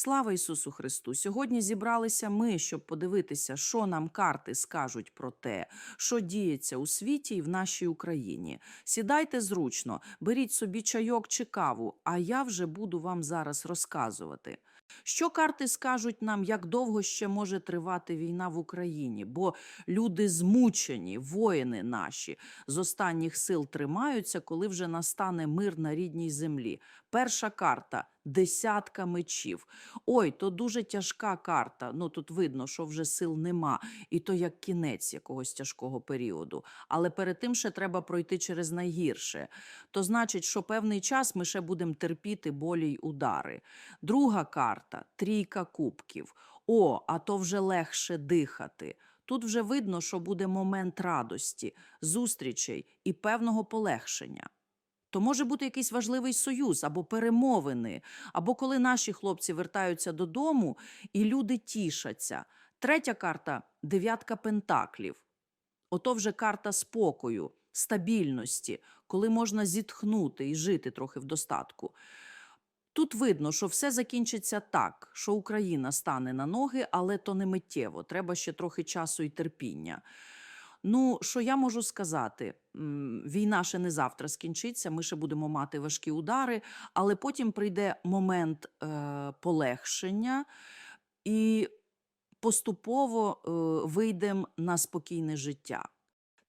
Слава Ісусу Христу! Сьогодні зібралися ми, щоб подивитися, що нам карти скажуть про те, що діється у світі і в нашій Україні. Сідайте зручно, беріть собі чайок чи каву, а я вже буду вам зараз розказувати. Що карти скажуть нам, як довго ще може тривати війна в Україні? Бо люди змучені, воїни наші з останніх сил тримаються, коли вже настане мир на рідній землі. Перша карта десятка мечів. Ой, то дуже тяжка карта. Ну тут видно, що вже сил нема, і то як кінець якогось тяжкого періоду. Але перед тим ще треба пройти через найгірше. То значить, що певний час ми ще будемо терпіти болі й удари. Друга карта трійка кубків. О, а то вже легше дихати. Тут вже видно, що буде момент радості, зустрічей і певного полегшення. То може бути якийсь важливий союз або перемовини, або коли наші хлопці вертаються додому і люди тішаться. Третя карта дев'ятка пентаклів. Ото вже карта спокою, стабільності, коли можна зітхнути і жити трохи в достатку. Тут видно, що все закінчиться так, що Україна стане на ноги, але то не миттєво. Треба ще трохи часу і терпіння. Ну, що я можу сказати? Війна ще не завтра скінчиться, ми ще будемо мати важкі удари, але потім прийде момент е, полегшення і поступово е, вийдемо на спокійне життя.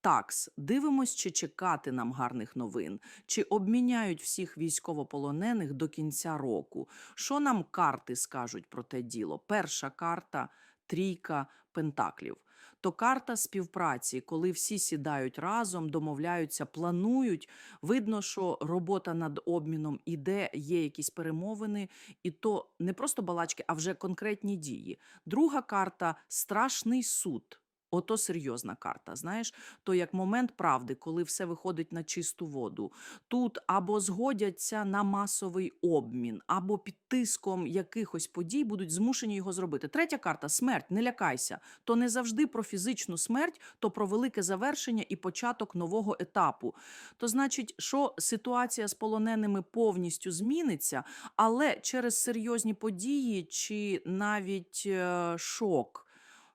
Такс, дивимось, чи чекати нам гарних новин, чи обміняють всіх військовополонених до кінця року. Що нам карти скажуть про те діло? Перша карта трійка пентаклів. То карта співпраці, коли всі сідають разом, домовляються, планують. Видно, що робота над обміном іде, є якісь перемовини, і то не просто балачки, а вже конкретні дії. Друга карта страшний суд. Ото серйозна карта, знаєш, то як момент правди, коли все виходить на чисту воду. Тут або згодяться на масовий обмін, або під тиском якихось подій будуть змушені його зробити. Третя карта смерть, не лякайся. То не завжди про фізичну смерть, то про велике завершення і початок нового етапу. То значить, що ситуація з полоненими повністю зміниться, але через серйозні події чи навіть е, шок.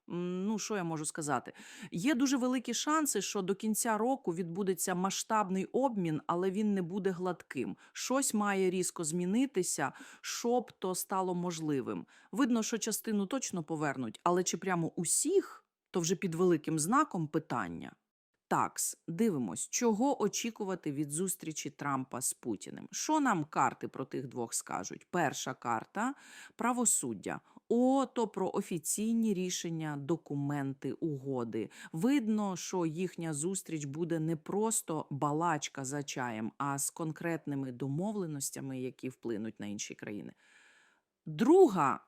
Ну, що я можу сказати? Є дуже великі шанси, що до кінця року відбудеться масштабний обмін, але він не буде гладким. Щось має різко змінитися, щоб то стало можливим. Видно, що частину точно повернуть, але чи прямо усіх, то вже під великим знаком питання. Такс, дивимось, чого очікувати від зустрічі Трампа з Путіним. Що нам карти про тих двох скажуть? Перша карта правосуддя. О, то про офіційні рішення, документи, угоди. Видно, що їхня зустріч буде не просто балачка за чаєм, а з конкретними домовленостями, які вплинуть на інші країни. Друга е,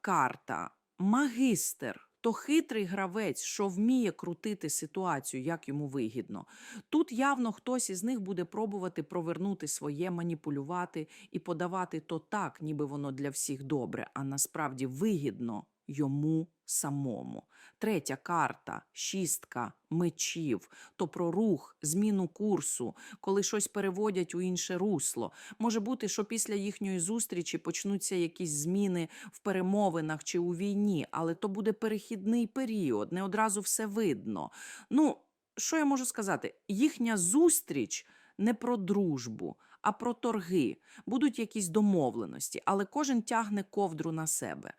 карта магистр. То хитрий гравець, що вміє крутити ситуацію, як йому вигідно. Тут явно хтось із них буде пробувати провернути своє, маніпулювати і подавати то так, ніби воно для всіх добре, а насправді вигідно йому самому. Третя карта шістка мечів, то про рух, зміну курсу, коли щось переводять у інше русло. Може бути, що після їхньої зустрічі почнуться якісь зміни в перемовинах чи у війні, але то буде перехідний період, не одразу все видно. Ну, що я можу сказати? Їхня зустріч не про дружбу, а про торги. Будуть якісь домовленості, але кожен тягне ковдру на себе.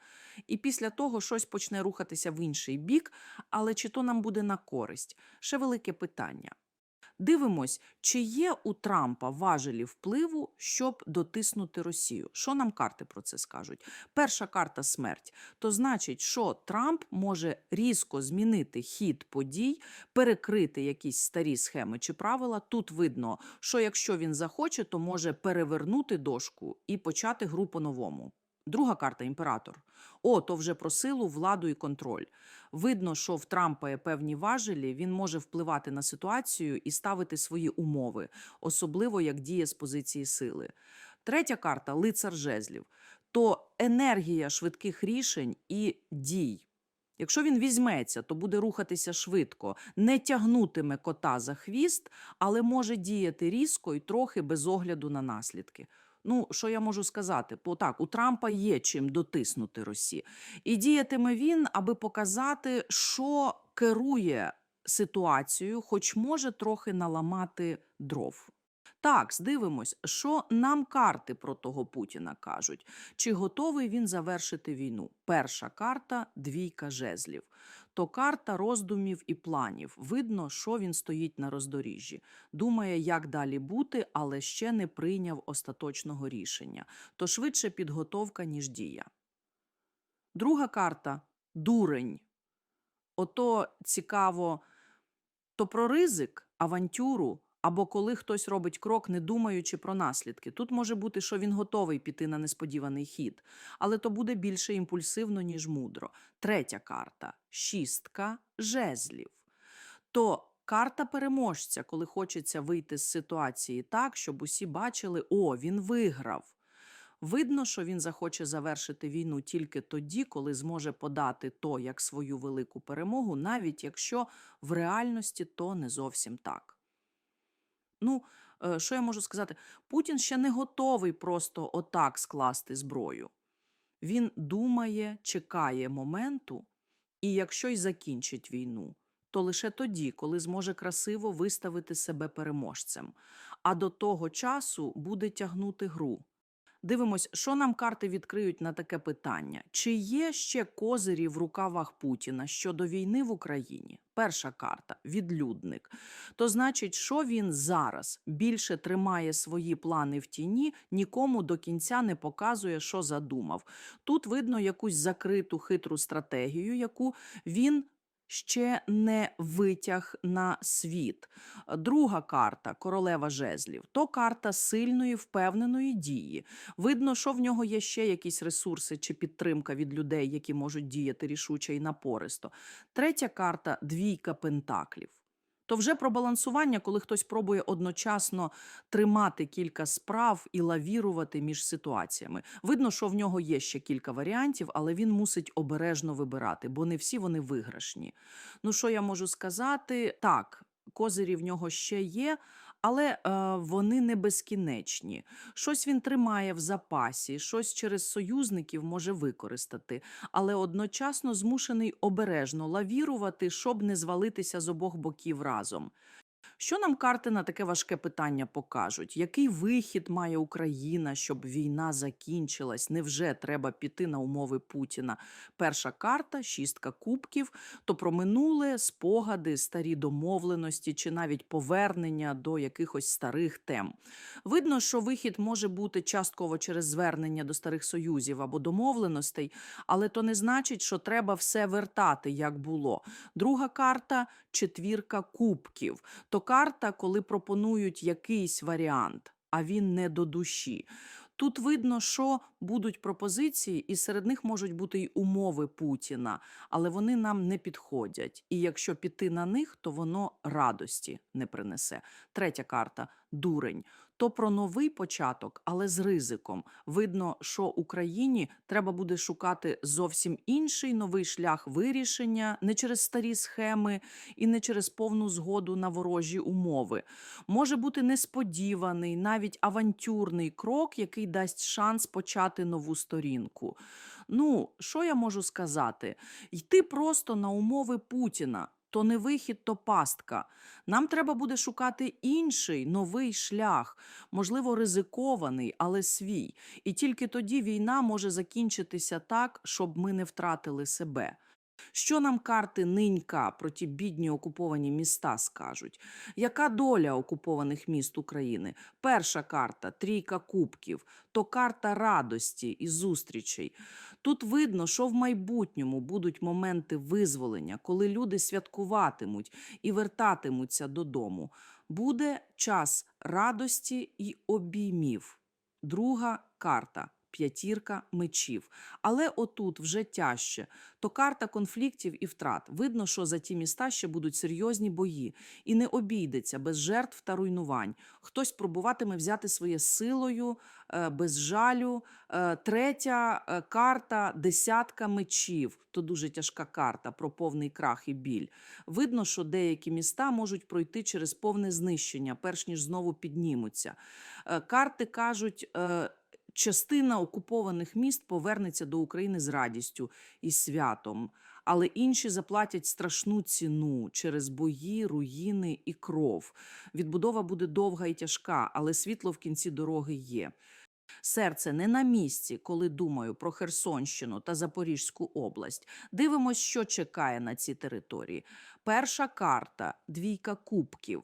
І після того щось почне рухатися в інший бік, але чи то нам буде на користь? Ще велике питання. Дивимось, чи є у Трампа важелі впливу, щоб дотиснути Росію. Що нам карти про це скажуть? Перша карта смерть. То значить, що Трамп може різко змінити хід подій, перекрити якісь старі схеми чи правила. Тут видно, що якщо він захоче, то може перевернути дошку і почати гру по-новому. Друга карта імператор. О, то вже про силу, владу і контроль. Видно, що в Трампа є певні важелі, він може впливати на ситуацію і ставити свої умови, особливо як діє з позиції сили. Третя карта лицар жезлів. То енергія швидких рішень і дій. Якщо він візьметься, то буде рухатися швидко, не тягнутиме кота за хвіст, але може діяти різко і трохи без огляду на наслідки. Ну, що я можу сказати? Бо так, у Трампа є чим дотиснути Росії. І діятиме він, аби показати, що керує ситуацією, хоч може трохи наламати дров. Так, здивимось, що нам карти про того Путіна кажуть. Чи готовий він завершити війну? Перша карта двійка жезлів. То карта роздумів і планів. Видно, що він стоїть на роздоріжжі. Думає, як далі бути, але ще не прийняв остаточного рішення. То швидше підготовка, ніж дія. Друга карта дурень. Ото цікаво, то про ризик, авантюру, або коли хтось робить крок, не думаючи про наслідки. Тут може бути, що він готовий піти на несподіваний хід, але то буде більше імпульсивно, ніж мудро. Третя карта шістка жезлів. То карта переможця, коли хочеться вийти з ситуації так, щоб усі бачили, о, він виграв. Видно, що він захоче завершити війну тільки тоді, коли зможе подати то як свою велику перемогу, навіть якщо в реальності то не зовсім так. Ну, е, що я можу сказати? Путін ще не готовий просто отак скласти зброю. Він думає, чекає моменту, і якщо й закінчить війну, то лише тоді, коли зможе красиво виставити себе переможцем. А до того часу буде тягнути гру. Дивимось, що нам карти відкриють на таке питання: чи є ще козирі в рукавах Путіна щодо війни в Україні? Перша карта відлюдник. То значить, що він зараз більше тримає свої плани в тіні, нікому до кінця не показує, що задумав. Тут видно якусь закриту хитру стратегію, яку він. Ще не витяг на світ. Друга карта королева жезлів то карта сильної, впевненої дії. Видно, що в нього є ще якісь ресурси чи підтримка від людей, які можуть діяти рішуче і напористо. Третя карта двійка пентаклів. То вже про балансування, коли хтось пробує одночасно тримати кілька справ і лавірувати між ситуаціями. Видно, що в нього є ще кілька варіантів, але він мусить обережно вибирати, бо не всі вони виграшні. Ну, що я можу сказати? Так, козирі в нього ще є, але е, вони не безкінечні. Щось він тримає в запасі, щось через союзників може використати, але одночасно змушений обережно лавірувати, щоб не звалитися з обох боків разом. Що нам карти на таке важке питання покажуть? Який вихід має Україна, щоб війна закінчилась? Невже треба піти на умови Путіна? Перша карта шістка кубків, то про минуле, спогади, старі домовленості чи навіть повернення до якихось старих тем. Видно, що вихід може бути частково через звернення до старих союзів або домовленостей, але то не значить, що треба все вертати, як було. Друга карта четвірка кубків. То карта, коли пропонують якийсь варіант, а він не до душі. Тут видно, що будуть пропозиції, і серед них можуть бути й умови Путіна, але вони нам не підходять. І якщо піти на них, то воно радості не принесе. Третя карта дурень. То про новий початок, але з ризиком. Видно, що Україні треба буде шукати зовсім інший новий шлях вирішення, не через старі схеми і не через повну згоду на ворожі умови. Може бути несподіваний, навіть авантюрний крок, який дасть шанс почати нову сторінку. Ну, що я можу сказати? Йти просто на умови Путіна. То не вихід, то пастка. Нам треба буде шукати інший новий шлях, можливо, ризикований, але свій. І тільки тоді війна може закінчитися так, щоб ми не втратили себе. Що нам карти нинька про ті бідні окуповані міста скажуть? Яка доля окупованих міст України? Перша карта трійка кубків, то карта радості і зустрічей. Тут видно, що в майбутньому будуть моменти визволення, коли люди святкуватимуть і вертатимуться додому. Буде час радості і обіймів. Друга карта п'ятірка мечів. Але отут вже тяжче. То карта конфліктів і втрат. Видно, що за ті міста ще будуть серйозні бої, і не обійдеться без жертв та руйнувань. Хтось пробуватиме взяти своє силою, е, без жалю. Е, Третя е, карта десятка мечів. То дуже тяжка карта про повний крах і біль. Видно, що деякі міста можуть пройти через повне знищення, перш ніж знову піднімуться. Карти кажуть. Частина окупованих міст повернеться до України з радістю і святом, але інші заплатять страшну ціну через бої, руїни і кров. Відбудова буде довга і тяжка, але світло в кінці дороги є. Серце не на місці, коли думаю про Херсонщину та Запорізьку область. Дивимось, що чекає на ці території. Перша карта двійка кубків.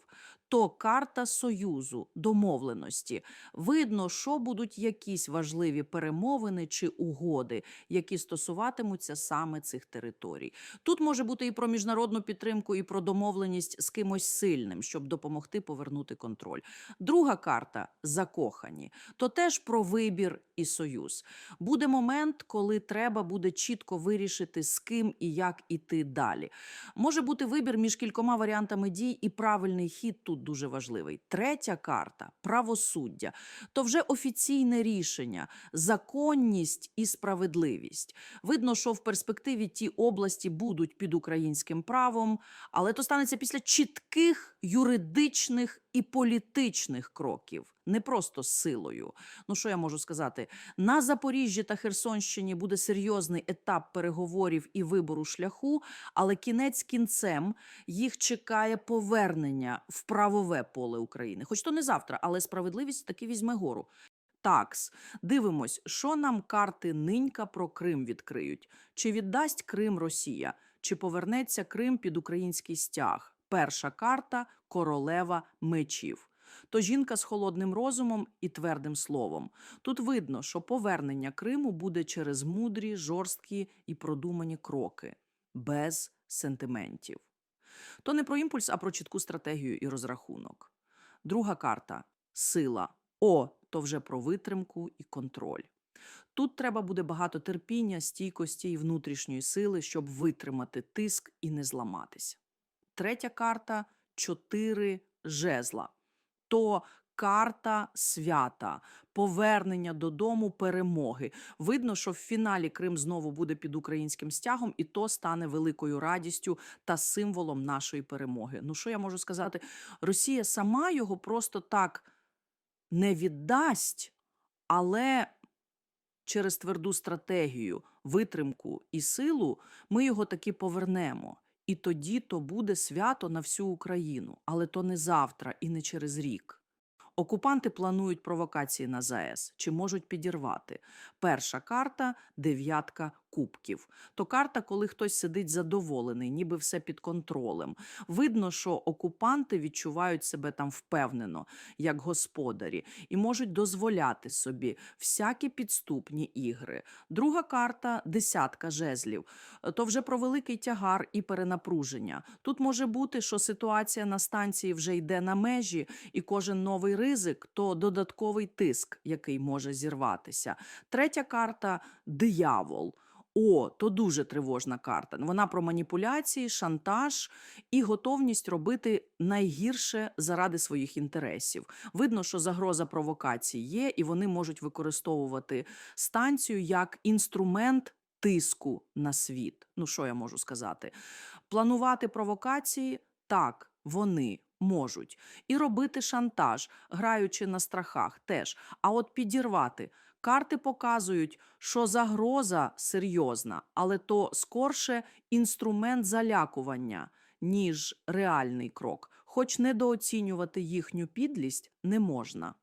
То карта союзу, домовленості. Видно, що будуть якісь важливі перемовини чи угоди, які стосуватимуться саме цих територій. Тут може бути і про міжнародну підтримку, і про домовленість з кимось сильним, щоб допомогти повернути контроль. Друга карта закохані. То теж про вибір і союз. Буде момент, коли треба буде чітко вирішити, з ким і як іти далі. Може бути вибір між кількома варіантами дій, і правильний хід тут дуже важливий. Третя карта правосуддя. То вже офіційне рішення, законність і справедливість. Видно, що в перспективі ті області будуть під українським правом, але то станеться після чітких юридичних і політичних кроків, не просто силою. Ну що я можу сказати? На Запоріжжі та Херсонщині буде серйозний етап переговорів і вибору шляху, але кінець кінцем їх чекає повернення в правове поле України. Хоч то не завтра, але справедливість таки візьме гору. Такс, дивимось, що нам карти нинька про Крим відкриють. Чи віддасть Крим Росія, чи повернеться Крим під український стяг? Перша карта королева мечів. То жінка з холодним розумом і твердим словом. Тут видно, що повернення Криму буде через мудрі, жорсткі і продумані кроки, без сентиментів. То не про імпульс, а про чітку стратегію і розрахунок. Друга карта сила. О, то вже про витримку і контроль. Тут треба буде багато терпіння, стійкості і внутрішньої сили, щоб витримати тиск і не зламатися. Третя карта чотири жезла. То карта свята, повернення додому перемоги. Видно, що в фіналі Крим знову буде під українським стягом, і то стане великою радістю та символом нашої перемоги. Ну що я можу сказати? Росія сама його просто так не віддасть, але через тверду стратегію, витримку і силу ми його таки повернемо. І тоді то буде свято на всю Україну, але то не завтра і не через рік. Окупанти планують провокації на ЗАЕС чи можуть підірвати. Перша карта дев'ятка кубків. То карта, коли хтось сидить задоволений, ніби все під контролем. Видно, що окупанти відчувають себе там впевнено, як господарі, і можуть дозволяти собі всякі підступні ігри. Друга карта десятка жезлів. То вже про великий тягар і перенапруження. Тут може бути, що ситуація на станції вже йде на межі, і кожен новий ризик то додатковий тиск, який може зірватися. Третя карта диявол. О, то дуже тривожна карта. Вона про маніпуляції, шантаж і готовність робити найгірше заради своїх інтересів. Видно, що загроза провокації є, і вони можуть використовувати станцію як інструмент тиску на світ. Ну що я можу сказати? Планувати провокації так, вони. Можуть і робити шантаж, граючи на страхах, теж. А от підірвати карти показують, що загроза серйозна, але то скорше інструмент залякування, ніж реальний крок. Хоч недооцінювати їхню підлість не можна.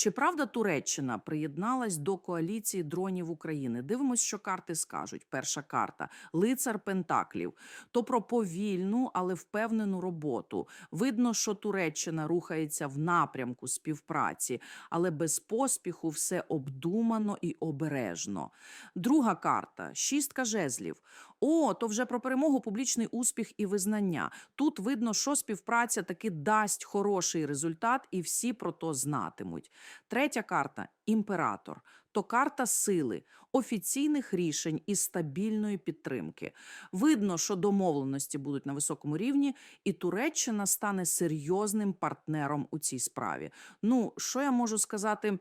Чи правда Туреччина приєдналась до коаліції дронів України? Дивимось, що карти скажуть. Перша карта лицар Пентаклів. То про повільну, але впевнену роботу. Видно, що Туреччина рухається в напрямку співпраці, але без поспіху все обдумано і обережно. Друга карта шістка жезлів. О, то вже про перемогу, публічний успіх і визнання. Тут видно, що співпраця таки дасть хороший результат, і всі про то знатимуть. Третя карта імператор. То карта сили, офіційних рішень і стабільної підтримки. Видно, що домовленості будуть на високому рівні, і Туреччина стане серйозним партнером у цій справі. Ну, що я можу сказати?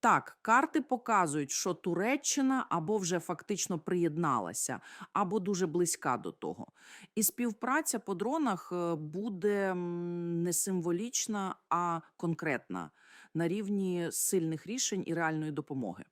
Так, карти показують, що Туреччина або вже фактично приєдналася, або дуже близька до того. І співпраця по дронах е, буде не символічна, а конкретна на рівні сильних рішень і реальної допомоги.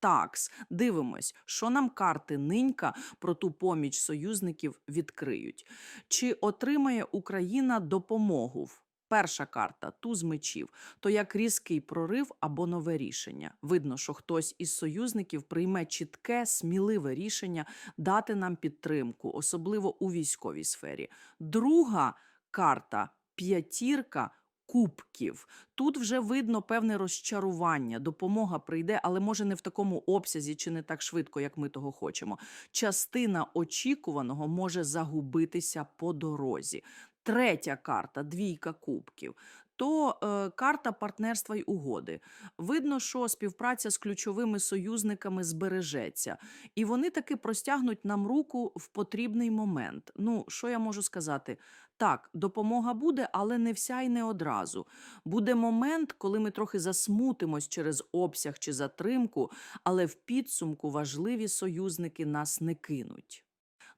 Такс, дивимось, що нам карти нинька про ту поміч союзників відкриють. Чи отримає Україна допомогу? Перша карта туз мечів, то як різкий прорив або нове рішення. Видно, що хтось із союзників прийме чітке, сміливе рішення дати нам підтримку, особливо у військовій сфері. Друга карта п'ятірка. Кубків тут вже видно певне розчарування. Допомога прийде, але може не в такому обсязі чи не так швидко, як ми того хочемо. Частина очікуваного може загубитися по дорозі. Третя карта двійка кубків. То е, карта партнерства й угоди. Видно, що співпраця з ключовими союзниками збережеться, і вони таки простягнуть нам руку в потрібний момент. Ну, що я можу сказати? Так, допомога буде, але не вся й не одразу. Буде момент, коли ми трохи засмутимось через обсяг чи затримку, але в підсумку важливі союзники нас не кинуть.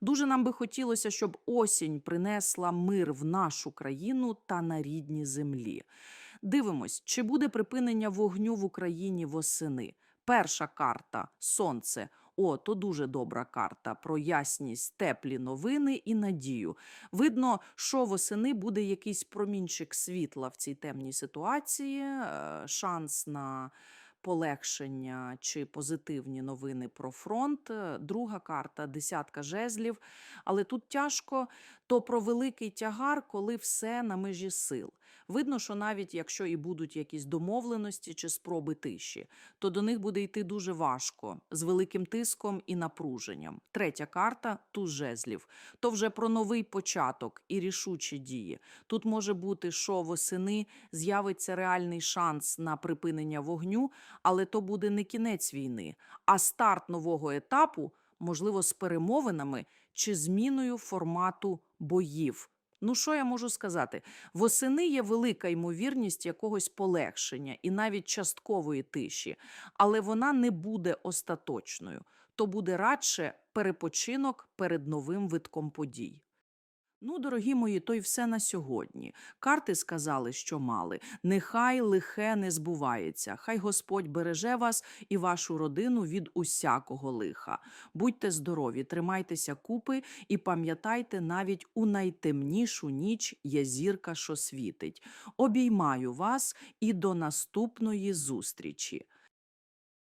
Дуже нам би хотілося, щоб осінь принесла мир в нашу країну та на рідній землі. Дивимось, чи буде припинення вогню в Україні восени. Перша карта сонце. О, то дуже добра карта про ясність, теплі новини і надію. Видно, що восени буде якийсь промінчик світла в цій темній ситуації, е, шанс на полегшення чи позитивні новини про фронт. Е, Друга карта десятка жезлів. Але тут тяжко то про великий тягар, коли все на межі сил. Видно, що навіть якщо і будуть якісь домовленості чи спроби тиші, то до них буде йти дуже важко з великим тиском і напруженням. Третя карта туз жезлів. То вже про новий початок і рішучі дії. Тут може бути, що восени з'явиться реальний шанс на припинення вогню, але то буде не кінець війни, а старт нового етапу, можливо, з перемовинами чи зміною формату боїв. Ну, що я можу сказати? Восени є велика ймовірність якогось полегшення і навіть часткової тиші, але вона не буде остаточною. То буде радше перепочинок перед новим витком подій. Ну, дорогі мої, то й все на сьогодні. Карти сказали, що мали. Нехай лихе не збувається. Хай Господь береже вас і вашу родину від усякого лиха. Будьте здорові, тримайтеся купи і пам'ятайте, навіть у найтемнішу ніч є зірка, що світить. Обіймаю вас і до наступної зустрічі.